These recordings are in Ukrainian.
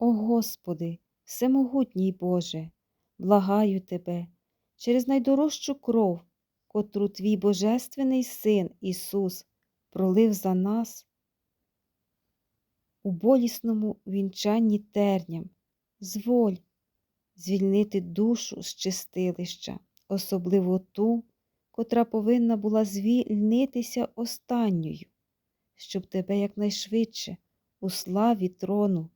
О Господи, всемогутній Боже, благаю Тебе через найдорожчу кров, котру Твій Божественний Син Ісус пролив за нас у болісному вінчанні терням, зволь звільнити душу з чистилища, особливо ту, котра повинна була звільнитися останньою, щоб Тебе якнайшвидше у славі трону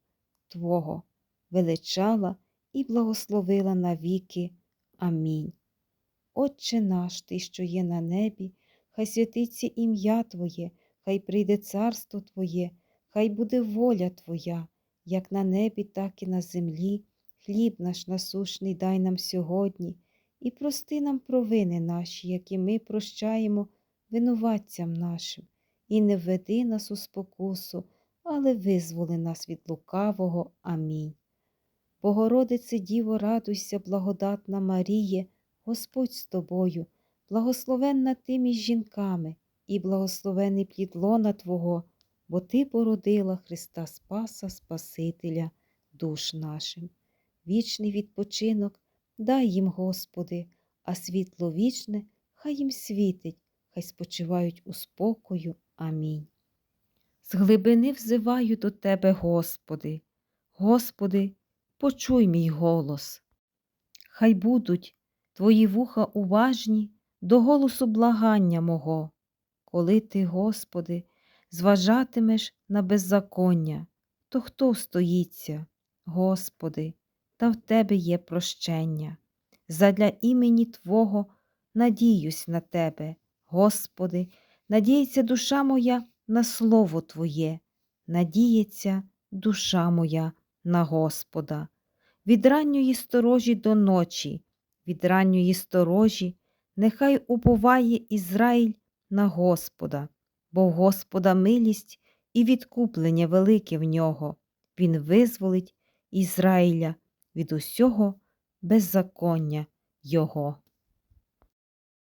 Твого величала і благословила навіки. Амінь. Отче наш, Ти, що є на небі, хай святиться ім'я Твоє, хай прийде царство Твоє, хай буде воля Твоя, як на небі, так і на землі. Хліб наш насушний дай нам сьогодні, і прости нам провини наші, які ми прощаємо винуватцям нашим, і не введи нас у спокусу, але визволи нас від лукавого. Амінь. Богородице Діво, радуйся, благодатна Маріє, Господь з тобою, благословенна ти між жінками, і благословений плід лона Твого, бо Ти породила Христа Спаса, Спасителя душ нашим. Вічний відпочинок дай їм, Господи, а світло вічне хай їм світить, хай спочивають у спокою. Амінь. З глибини взиваю до Тебе, Господи, Господи, почуй мій голос. Хай будуть Твої вуха уважні до голосу благання мого, коли Ти, Господи, зважатимеш на беззаконня, то хто стоїться, Господи, та в Тебе є прощення. Задля імені Твого надіюсь на Тебе, Господи, надіється душа моя на Слово Твоє, надіється душа моя на Господа. Від ранньої сторожі до ночі, від ранньої сторожі, нехай уповає Ізраїль на Господа, бо в Господа милість і відкуплення велике в нього. Він визволить Ізраїля від усього беззаконня Його.